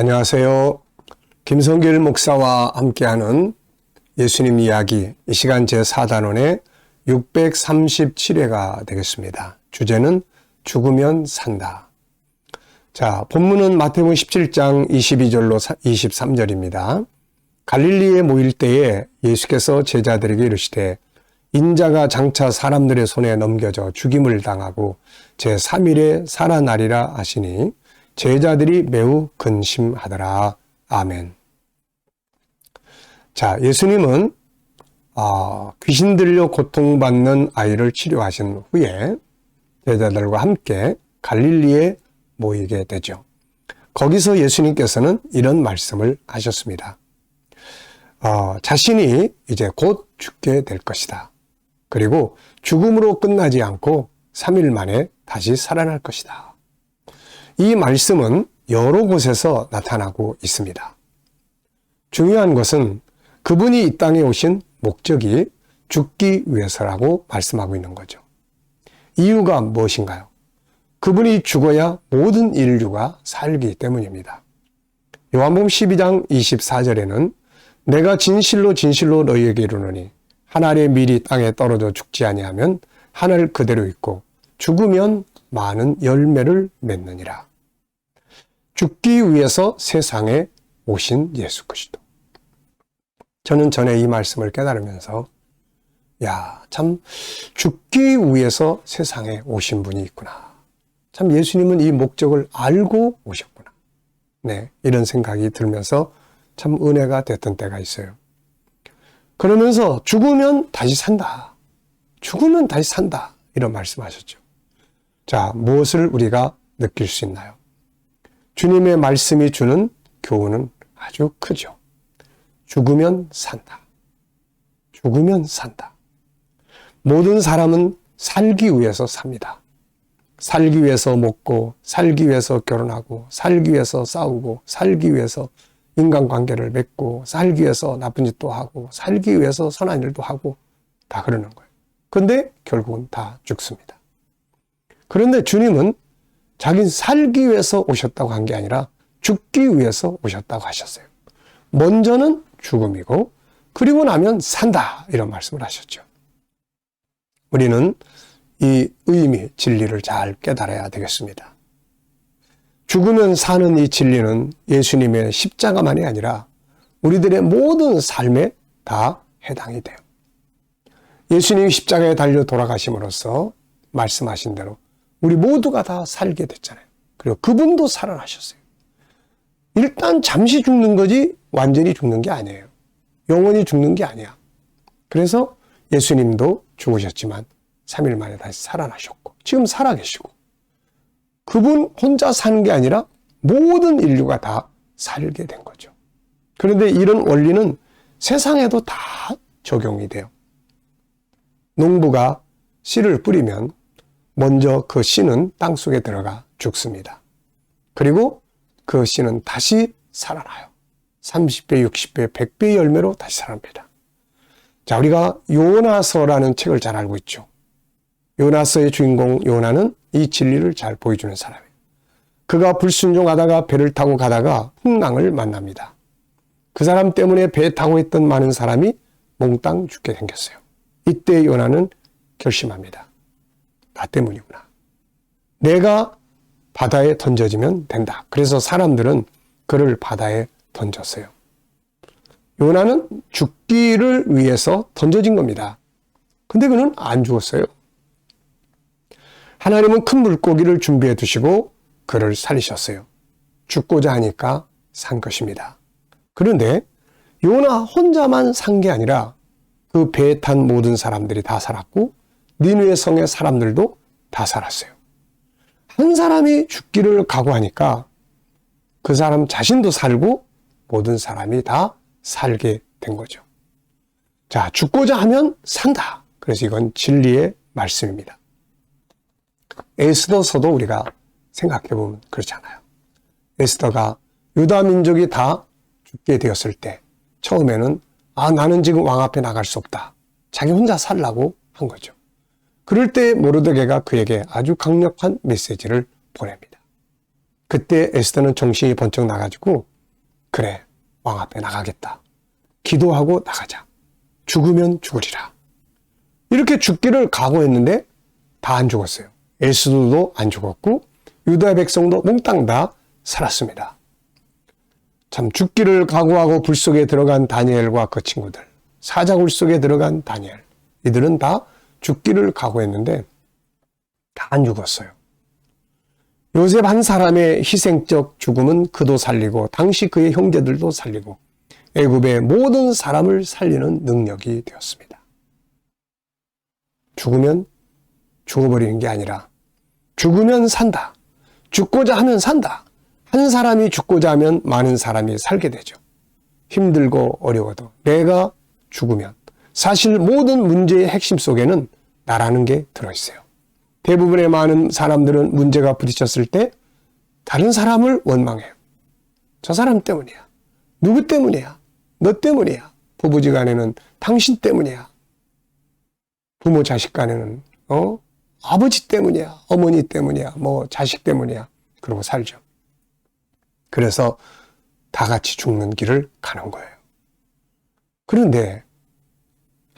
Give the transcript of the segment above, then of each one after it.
안녕하세요. 김성길 목사와 함께하는 예수님 이야기 이 시간 제4단원의 637회가 되겠습니다. 주제는 죽으면 산다. 자, 본문은 마태복음 17장 22절로 23절입니다. 갈릴리에 모일 때에 예수께서 제자들에게 이르시되 인자가 장차 사람들의 손에 넘겨져 죽임을 당하고 제3일에 살아나리라 하시니 제자들이 매우 근심하더라. 아멘. 자, 예수님은 어, 귀신 들려 고통받는 아이를 치료하신 후에 제자들과 함께 갈릴리에 모이게 되죠. 거기서 예수님께서는 이런 말씀을 하셨습니다. 어, 자신이 이제 곧 죽게 될 것이다. 그리고 죽음으로 끝나지 않고 3일 만에 다시 살아날 것이다. 이 말씀은 여러 곳에서 나타나고 있습니다. 중요한 것은 그분이 이 땅에 오신 목적이 죽기 위해서라고 말씀하고 있는 거죠. 이유가 무엇인가요? 그분이 죽어야 모든 인류가 살기 때문입니다. 요한복음 12장 24절에는 내가 진실로 진실로 너희에게 이르노니 하늘의 밀이 땅에 떨어져 죽지 아니하면 하늘 그대로 있고 죽으면 많은 열매를 맺느니라. 죽기 위해서 세상에 오신 예수 그리스도. 저는 전에 이 말씀을 깨달으면서 야, 참 죽기 위해서 세상에 오신 분이 있구나. 참 예수님은 이 목적을 알고 오셨구나. 네, 이런 생각이 들면서 참 은혜가 됐던 때가 있어요. 그러면서 죽으면 다시 산다. 죽으면 다시 산다. 이런 말씀하셨죠. 자, 무엇을 우리가 느낄 수 있나요? 주님의 말씀이 주는 교훈은 아주 크죠. 죽으면 산다. 죽으면 산다. 모든 사람은 살기 위해서 삽니다. 살기 위해서 먹고, 살기 위해서 결혼하고, 살기 위해서 싸우고, 살기 위해서 인간관계를 맺고, 살기 위해서 나쁜 짓도 하고, 살기 위해서 선한 일도 하고, 다 그러는 거예요. 근데 결국은 다 죽습니다. 그런데 주님은 자기는 살기 위해서 오셨다고 한 게 아니라 죽기 위해서 오셨다고 하셨어요. 먼저는 죽음이고, 그리고 나면 산다. 이런 말씀을 하셨죠. 우리는 이 의미, 진리를 잘 깨달아야 되겠습니다. 죽으면 사는 이 진리는 예수님의 십자가만이 아니라 우리들의 모든 삶에 다 해당이 돼요. 예수님이 십자가에 달려 돌아가심으로써 말씀하신 대로 우리 모두가 다 살게 됐잖아요. 그리고 그분도 살아나셨어요. 일단 잠시 죽는 거지 완전히 죽는 게 아니에요. 영원히 죽는 게 아니야. 그래서 예수님도 죽으셨지만 3일 만에 다시 살아나셨고 지금 살아계시고 그분 혼자 사는 게 아니라 모든 인류가 다 살게 된 거죠. 그런데 이런 원리는 세상에도 다 적용이 돼요. 농부가 씨를 뿌리면 먼저 그 씨는 땅 속에 들어가 죽습니다. 그리고 그 씨는 다시 살아나요. 30배, 60배, 100배의 열매로 다시 살아납니다. 자, 우리가 요나서라는 책을 잘 알고 있죠. 요나서의 주인공 요나는 이 진리를 잘 보여주는 사람이에요. 그가 불순종하다가 배를 타고 가다가 풍랑을 만납니다. 그 사람 때문에 배 타고 있던 많은 사람이 몽땅 죽게 생겼어요. 이때 요나는 결심합니다. 나 때문이구나. 내가 바다에 던져지면 된다. 그래서 사람들은 그를 바다에 던졌어요. 요나는 죽기를 위해서 던져진 겁니다. 근데 그는 안 죽었어요. 하나님은 큰 물고기를 준비해 두시고 그를 살리셨어요. 죽고자 하니까 산 것입니다. 그런데 요나 혼자만 산 게 아니라 그 배에 탄 모든 사람들이 다 살았고 니누의 성의 사람들도 다 살았어요. 한 사람이 죽기를 각오하니까 그 사람 자신도 살고 모든 사람이 다 살게 된 거죠. 자, 죽고자 하면 산다. 그래서 이건 진리의 말씀입니다. 에스더서도 우리가 생각해 보면 그렇잖아요. 에스더가 유다 민족이 다 죽게 되었을 때 처음에는 아 나는 지금 왕 앞에 나갈 수 없다. 자기 혼자 살라고 한 거죠. 그럴 때 모르드게가 그에게 아주 강력한 메시지를 보냅니다. 그때 에스더는 정신이 번쩍 나가지고 그래 왕 앞에 나가겠다. 기도하고 나가자. 죽으면 죽으리라. 이렇게 죽기를 각오했는데 다 안 죽었어요. 에스더도 안 죽었고 유다 백성도 몽땅 다 살았습니다. 참 죽기를 각오하고 불 속에 들어간 다니엘과 그 친구들, 사자굴 속에 들어간 다니엘, 이들은 다 죽기를 각오했는데 다안 죽었어요. 요셉 한 사람의 희생적 죽음은 그도 살리고 당시 그의 형제들도 살리고 애굽의 모든 사람을 살리는 능력이 되었습니다. 죽으면 죽어버리는 게 아니라 죽으면 산다. 죽고자 하면 산다. 한 사람이 죽고자 하면 많은 사람이 살게 되죠. 힘들고 어려워도 내가 죽으면 사실 모든 문제의 핵심 속에는 나라는 게 들어있어요. 대부분의 많은 사람들은 문제가 부딪혔을 때 다른 사람을 원망해요. 저 사람 때문이야. 누구 때문이야? 너 때문이야. 부부지 간에는 당신 때문이야. 부모 자식 간에는 어 아버지 때문이야. 어머니 때문이야. 뭐 자식 때문이야. 그러고 살죠. 그래서 다 같이 죽는 길을 가는 거예요. 그런데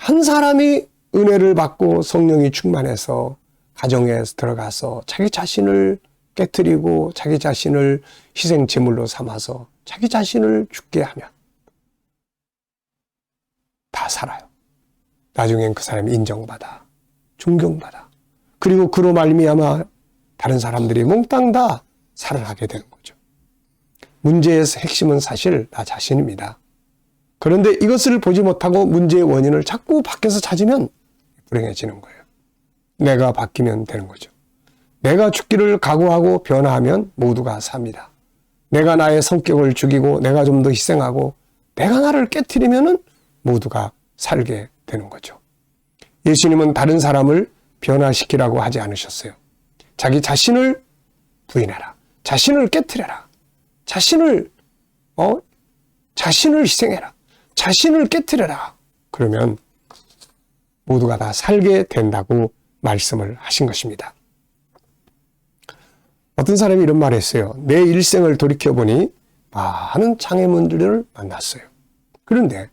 한 사람이 은혜를 받고 성령이 충만해서 가정에 들어가서 자기 자신을 깨뜨리고 자기 자신을 희생 제물로 삼아서 자기 자신을 죽게 하면 다 살아요. 나중엔 그 사람이 인정받아, 존경받아. 그리고 그로 말미암아 다른 사람들이 몽땅 다 살아나게 되는 거죠. 문제의 핵심은 사실 나 자신입니다. 그런데 이것을 보지 못하고 문제의 원인을 자꾸 밖에서 찾으면 불행해지는 거예요. 내가 바뀌면 되는 거죠. 내가 죽기를 각오하고 변화하면 모두가 삽니다. 내가 나의 성격을 죽이고 내가 좀 더 희생하고 내가 나를 깨뜨리면은 모두가 살게 되는 거죠. 예수님은 다른 사람을 변화시키라고 하지 않으셨어요. 자기 자신을 부인해라. 자신을 깨뜨려라. 자신을 어 자신을 희생해라. 자신을 깨뜨려라. 그러면 모두가 다 살게 된다고 말씀을 하신 것입니다. 어떤 사람이 이런 말을 했어요. 내 일생을 돌이켜보니 많은 장애물들을 만났어요. 그런데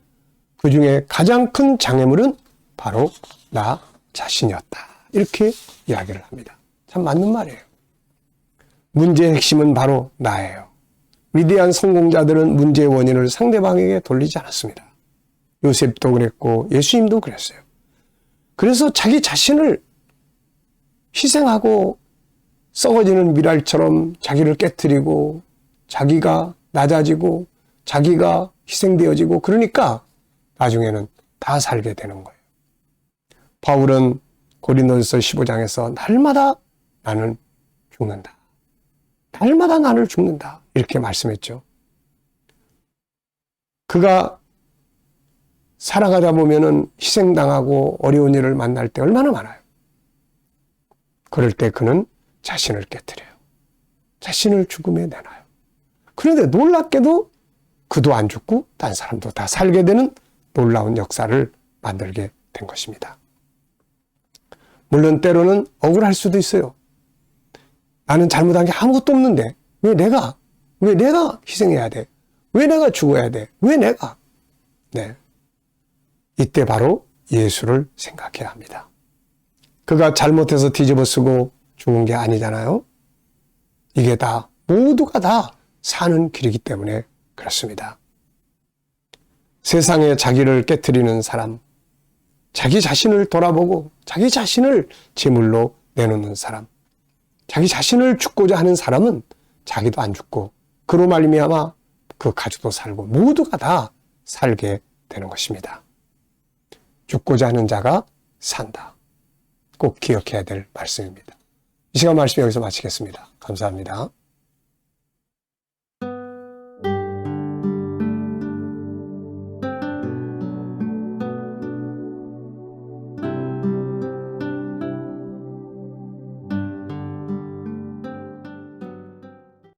그 중에 가장 큰 장애물은 바로 나 자신이었다. 이렇게 이야기를 합니다. 참 맞는 말이에요. 문제의 핵심은 바로 나예요. 위대한 성공자들은 문제의 원인을 상대방에게 돌리지 않았습니다. 요셉도 그랬고 예수님도 그랬어요. 그래서 자기 자신을 희생하고 썩어지는 미랄처럼 자기를 깨뜨리고 자기가 낮아지고 자기가 희생되어지고 그러니까 나중에는 다 살게 되는 거예요. 바울은 고린도서 15장에서 날마다 나는 죽는다. 날마다 나를 죽는다. 이렇게 말씀했죠. 그가 살아가다 보면은 희생당하고 어려운 일을 만날 때 얼마나 많아요. 그럴 때 그는 자신을 깨뜨려요. 자신을 죽음에 내놔요. 그런데 놀랍게도 그도 안 죽고 딴 사람도 다 살게 되는 놀라운 역사를 만들게 된 것입니다. 물론 때로는 억울할 수도 있어요. 나는 잘못한 게 아무것도 없는데 왜 내가 왜 내가 희생해야 돼? 왜 내가 죽어야 돼? 왜 내가? 네. 이때 바로 예수를 생각해야 합니다. 그가 잘못해서 뒤집어 쓰고 죽은 게 아니잖아요. 이게 다 모두가 다 사는 길이기 때문에 그렇습니다. 세상에 자기를 깨뜨리는 사람, 자기 자신을 돌아보고 자기 자신을 제물로 내놓는 사람, 자기 자신을 죽고자 하는 사람은 자기도 안 죽고 그로 말미암아 그 가족도 살고 모두가 다 살게 되는 것입니다. 죽고자 하는 자가 산다. 꼭 기억해야 될 말씀입니다. 이 시간 말씀 여기서 마치겠습니다. 감사합니다.